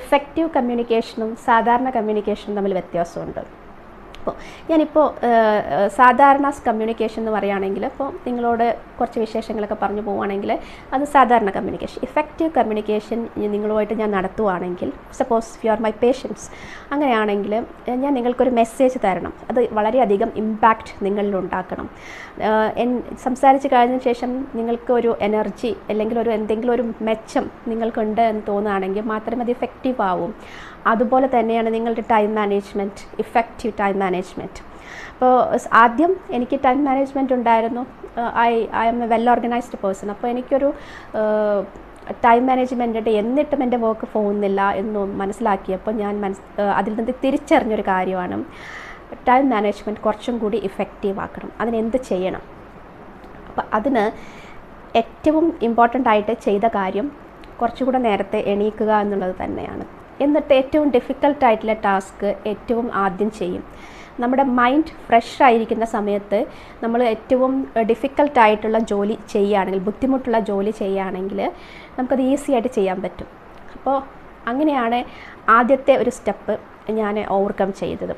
Effective കമ്മ്യൂണിക്കേഷനും സാധാരണ കമ്മ്യൂണിക്കേഷനും തമ്മിൽ വ്യത്യാസമുണ്ട്. അപ്പോൾ ഞാനിപ്പോൾ സാധാരണ കമ്മ്യൂണിക്കേഷൻ എന്ന് പറയുകയാണെങ്കിൽ ഇപ്പോൾ നിങ്ങളോട് കുറച്ച് വിശേഷങ്ങളൊക്കെ പറഞ്ഞു പോവുകയാണെങ്കിൽ അത് സാധാരണ കമ്മ്യൂണിക്കേഷൻ ഇഫക്റ്റീവ് കമ്മ്യൂണിക്കേഷൻ നിങ്ങളുമായിട്ട് ഞാൻ നടത്തുവാണെങ്കിൽ suppose you are my patients അങ്ങനെയാണെങ്കിൽ ഞാൻ നിങ്ങൾക്കൊരു മെസ്സേജ് തരണം. അത് വളരെയധികം ഇമ്പാക്റ്റ് നിങ്ങളിൽ ഉണ്ടാക്കണം സംസാരിച്ച് കഴിഞ്ഞതിന് ശേഷം നിങ്ങൾക്ക് ഒരു എനർജി അല്ലെങ്കിൽ ഒരു എന്തെങ്കിലും ഒരു മെച്ചം നിങ്ങൾക്കുണ്ട് എന്ന് തോന്നുകയാണെങ്കിൽ മാത്രമേ അത് ഇഫക്റ്റീവ് ആവും. അതുപോലെ തന്നെയാണ് നിങ്ങളുടെ time management effective time management അപ്പോൾ ആദ്യം എനിക്ക് ടൈം മാനേജ്മെന്റ് ഉണ്ടായിരുന്നു. I I am a well organised person അപ്പോൾ എനിക്കൊരു ടൈം മാനേജ്മെന്റ് എന്നിട്ടും എന്റെ വർക്ക് പോകുന്നില്ല എന്ന് മനസ്സിലാക്കിയപ്പോൾ ഞാൻ മനസ് അതിൽ നിന്ന് തിരിച്ചറിഞ്ഞൊരു കാര്യമാണ്. ടൈം മാനേജ്മെന്റ് കുറച്ചും കൂടി ഇഫക്റ്റീവ് ആക്കണം. അതിനെന്ത് ചെയ്യണം? അപ്പം അതിന് ഏറ്റവും ഇമ്പോർട്ടന്റ് ആയിട്ട് ചെയ്ത കാര്യം കുറച്ചുകൂടെ നേരത്തെ എണീക്കുക എന്നുള്ളത് തന്നെയാണ്. എന്നിട്ട് ഏറ്റവും ഡിഫിക്കൽട്ടായിട്ടുള്ള ടാസ്ക് ഏറ്റവും ആദ്യം ചെയ്യും. നമ്മുടെ മൈൻഡ് ഫ്രഷ് ആയിരിക്കുന്ന സമയത്ത് നമ്മൾ ഏറ്റവും ഡിഫിക്കൽട്ടായിട്ടുള്ള ജോലി ചെയ്യുകയാണെങ്കിൽ ബുദ്ധിമുട്ടുള്ള ജോലി ചെയ്യുകയാണെങ്കിൽ നമുക്കത് ഈസി ആയിട്ട് ചെയ്യാൻ പറ്റും. അപ്പോൾ അങ്ങനെയാണ് ആദ്യത്തെ ഒരു സ്റ്റെപ്പ് ഞാൻ ഓവർകം ചെയ്തത്.